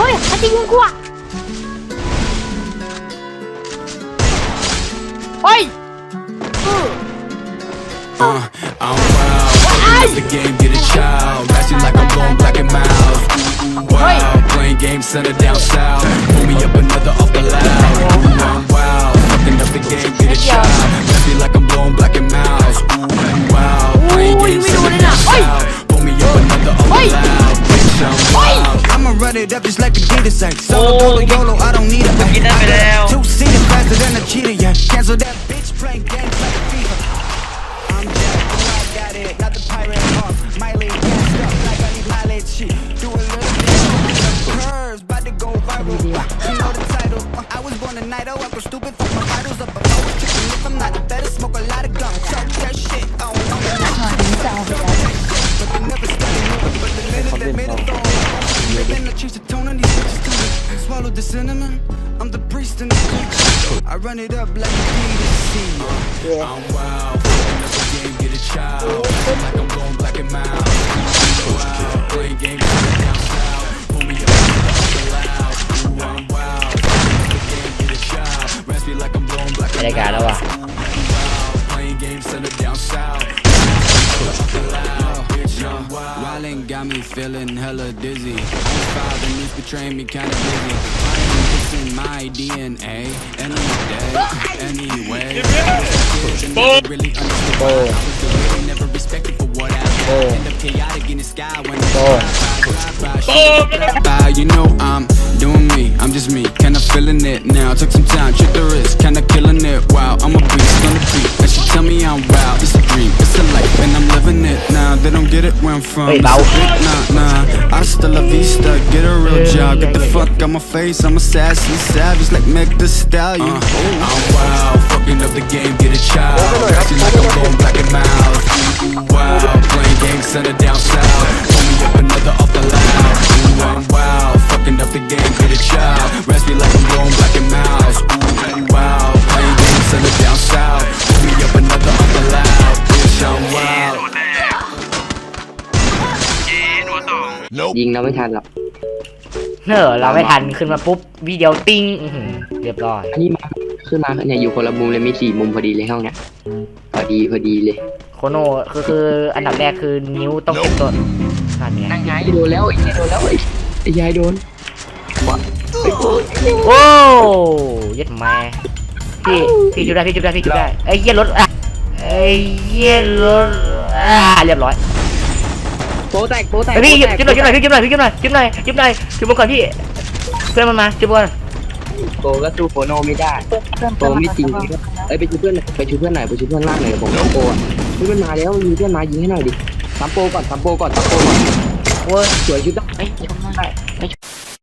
哦呀还是用挂喂嗯 i'm 爱。Like I'm going black and mild. Wow, playing games settled down south pull me up another run it up just like a Adidas say. Oh, Solo, dolo, YOLO, I don't need a. Get I got. Two seater faster than a cheetah, yeah. Cancel that bitch playing games like a FIFA. I'm Jack, I got it, not the pirate off. Miley gassed up like I need mileage shit. Do a little bit of curves, about to go viral. You know the title. I was born a night, oh, I go stupid, fuck my vitals up. I'm always tripping if I'm not the better, smoke a lot of gum. Talk that shit, swallow the cinnamon. I'm the priest in the. I run it up like a DDC. Yeah. I'm wild. Game, get a child. Like I'm going black and mild. Wow. Down south. Pull me up, loud. Ooh, I'm wild. Game, get a child. Rest me like I'm black and mild. Playing games, send it down south. Wildin' got me feeling hella dizzy. Father needs betraying me kinda busy. It's in my DNA. Any day, anyway. Never really understood I was the way they never respected for what I did. Oh. End up chaotic in the sky when oh. by, you know I'm doing me, I'm just me, kinda feeling it now. Took some time, check the wrist, kinda get it where I'm from. Hey, It's Bao. a big nah, nah. Hasta la vista, get a real job, get the fuck out my face. I'm a sassy savage like Meg the Stallion. Uh, I'm wild, fucking up the game, get a child. Acting like I'm going black ยิงเราไม่ทันหรอกเนอเราไม่ทันขึ้นมาปุ๊บวิดีโอติ้งอื้อหือเรียบร้อย อันนี้มาขึ้นมาเนี่ยอยู่คนละมุมเลยมีสี่มุมพอดีเลยห้องเนี้ยพอดีพอดีเลยโคโนคือคืออันดับแรกคือนิ้วต้องเป็นตัวนั่นไงนั่งไงโดนแล้วไอ้ยายโดนแล้วไอ้ไอ้ยายโดนโอ้ยัดแม่พี่พี่จุดได้พี่จุดได้พี่จุดได้ไอ้เหี้ยรถอะไอ้เหี้ยรถอ่าเรียบร้อย โปแตกโปแตกไอ้พี่โปแตกจุดหน่อยจุดหน่อยพี่จุดหน่อยพี่จุดหน่อยจุดหน่อยจุดหน่อยจุดบนก่อนพี่เพื่อนมันมาจุดบนโปก็สู้โปโนไม่ได้โปไม่จริงเอ้ยไปช่วยเพื่อนไปช่วยเพื่อนหน่อยไปช่วยเพื่อนล่างหน่อยผมโปอะเฮ้ยมันมาแล้วมันมีเพื่อนมายิงให้หน่อยดิซัมโปก่อนซัมโปก่อนซัมโปก่อนโอ้ยสวยชุดได้ไอ้ยชมหน่อยไอ้ย